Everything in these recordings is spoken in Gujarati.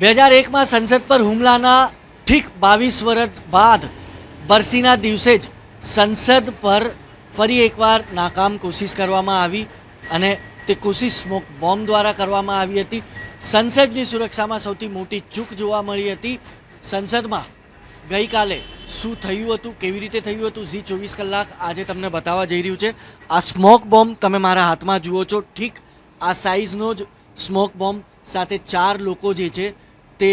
બે હજાર એકમાં સંસદ પર હુમલાના ઠીક બાવીસ વર્ષ બાદ બરસીના દિવસે જ સંસદ પર ફરી એકવાર નાકામ કોશિશ કરવામાં આવી અને તે કોશિશ સ્મોક બોમ્બ દ્વારા કરવામાં આવી હતી. સંસદની સુરક્ષામાં સૌથી મોટી ચૂક જોવા મળી હતી. સંસદમાં ગઈકાલે શું થયું હતું, કેવી રીતે થયું હતું, ઝી ચોવીસ કલાક આજે તમને બતાવવા જઈ રહ્યું છે. આ સ્મોક બોમ્બ તમે મારા હાથમાં જુઓ છો. ઠીક આ સાઇઝનો જ સ્મોક બોમ્બ સાથે ચાર લોકો જે છે તે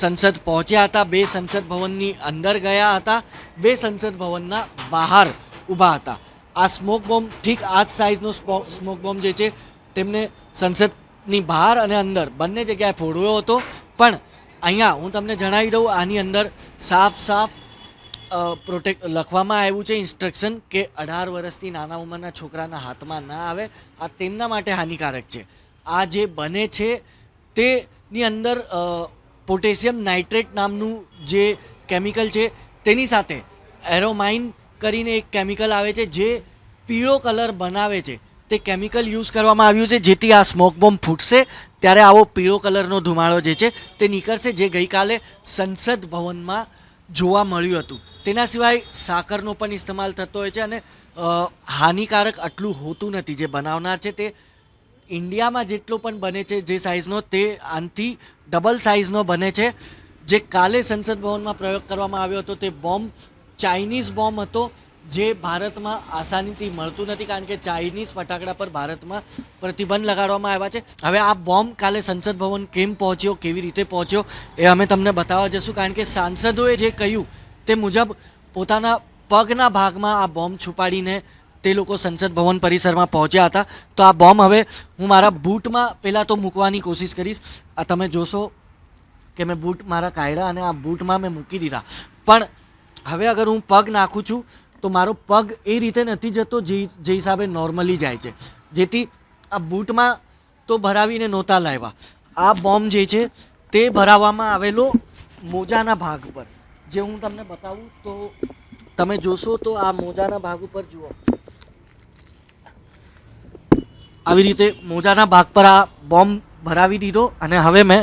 સંસદ પહોંચ્યા હતા. બે સંસદ ભવનની અંદર ગયા હતા. બે સંસદ ભવનના બહાર ઊભા હતા. આ સ્મોક બોમ્બ ઠીક આ જ સાઇઝનો સ્મોક બોમ્બ જે છે, તેમને સંસદની બહાર અને અંદર બંને જગ્યાએ ફોડવ્યો હતો. પણ અહીંયા હું તમને જણાવી દઉં, આની અંદર સાફ સાફ પ્રોટેક્ટ લખવામાં આવ્યું છે ઇન્સ્ટ્રક્શન કે અઢાર વર્ષથી નાના ઉંમરના છોકરાના હાથમાં ના આવે. આ તેમના માટે હાનિકારક છે. આ જે બને છે, તેની અંદર પોટેશિયમ નાઇટ્રેટ નામનું જે કેમિકલ છે, તેની સાથે એરોમાઇન કરીને એક કેમિકલ આવે છે, જે પીળો કલર બનાવે છે. તે કેમિકલ યુઝ કરવામાં આવ્યું છે, જેથી આ સ્મોક બોમ્બ ફૂટશે. ત્યારે આવો પીળો કલરનો ધુમાડો જે છે, તે નીકળશે, જે ગઈકાલે સંસદ ભવનમાં જોવા મળ્યું હતું. તેના સિવાય સાકરનો પણ ઇસ્તેમાલ થતો હોય છે અને હાનિકારક આટલું હોતું નથી. જે બનાવનાર છે તે ઇન્ડિયામાં જેટલો પણ બને છે જે સાઇઝનો તે આનથી ડબલ સાઇઝનો બને છે. જે કાલે સંસદ ભવનમાં પ્રયોગ કરવામાં આવ્યો હતો, તે બોમ્બ, ચાઇનીઝ બોમ્બ હતો, જે ભારતમાં આસાનીથી મળતું નથી, કારણ કે ચાઇનીઝ ફટાકડા પર ભારતમાં પ્રતિબંધ લગાડવામાં આવ્યા છે. હવે આ બોમ્બ કાલે સંસદ ભવન કેમ પહોંચ્યો, કેવી રીતે પહોંચ્યો, એ અમે તમને બતાવવા જશું કારણ કે સાંસદોએ જે કહ્યું, તે મુજબ પોતાના પગના ભાગમાં આ બોમ્બ છુપાડીને તે લોકો સંસદ ભવન પરિસરમાં પહોંચ્યા હતા. તો આ બોમ્બ હવે હું મારા બૂટમાં પહેલાં તો મૂકવાની કોશિશ કરીશ. આ તમે જોશો કે મેં બૂટ મારા કાઢ્યા અને આ બૂટમાં મેં મૂકી દીધા. પણ હવે અગર હું પગ નાખું છું, તો મારો પગ એ રીતે નથી જતો જે જે હિસાબે નોર્મલી જાય છે. જેથી આ બૂટમાં તો ભરાવીને નહોતા લાવ્યા. આ બોમ્બ જે છે, તે ભરાવવામાં આવેલો મોજાના ભાગ પર જે હું તમને બતાવું તો તમે જોશો તો આ મોજાના ભાગ ઉપર જુઓ. આવી રીતે મોજાના ભાગ પર આ બોમ્બ ભરાવી દીધો અને હવે મેં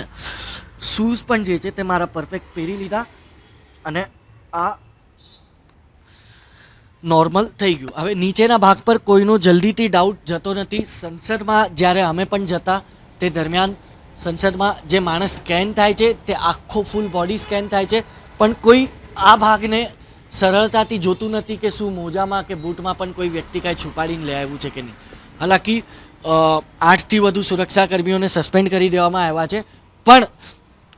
શૂઝ પણ જે છે તે મારા પરફેક્ટ પહેરી લીધા અને આ નોર્મલ થઈ ગયું. હવે નીચેના ભાગ પર કોઈનો જલ્દીથી ડાઉટ જતો નથી. સંસદમાં જ્યારે અમે પણ જતા, તે દરમિયાન સંસદમાં જે માણસ સ્કેન થાય છે, તે આખો ફૂલ બોડી સ્કેન થાય છે. પણ કોઈ આ ભાગને સરળતાથી જોતું નથી કે શું મોજામાં કે બૂટમાં પણ કોઈ વ્યક્તિ કાંઈ છુપાડીને લઈ આવ્યું છે કે નહીં. હાલાકી આઠથી વધુ સુરક્ષા કર્મીઓને સસ્પેન્ડ કરી દેવામાં આવ્યા છે. પણ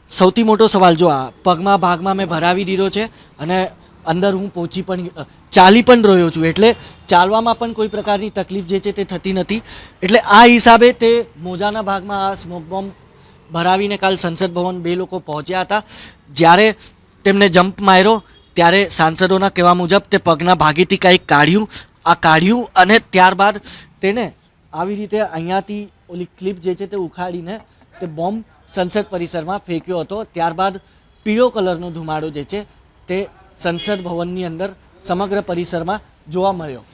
સૌથી મોટો સવાલ જો આ પગમાં ભાગમાં મેં ભરાવી દીધો છે અને અંદર હું પહોંચી પણ ચાલી પણ રહ્યો છું. એટલે ચાલવામાં પણ કોઈ પ્રકારની તકલીફ જે છે તે થતી નથી. એટલે આ હિસાબે તે મોજાના ભાગમાં આ સ્મોક બોમ્બ ભરાવીને કાલ સંસદ ભવન બે લોકો પહોંચ્યા હતા. જ્યારે તેમને જમ્પ માર્યો, ત્યારે સાંસદોના કહેવા મુજબ તે પગના ભાગેથી કાંઈક કાઢ્યું. આ કાઢ્યું અને ત્યારબાદ તેને આવી રીતે અહીંયાથી ઓલી ક્લિપ જે છે તે ઉખાડીને તે બોમ્બ સંસદ પરિસરમાં ફેંક્યો હતો. ત્યારબાદ પીળો કલરનો ધુમાડો જે છે તે સંસદ ભવનની અંદર સમગ્ર પરિસરમાં જોવા મળ્યો.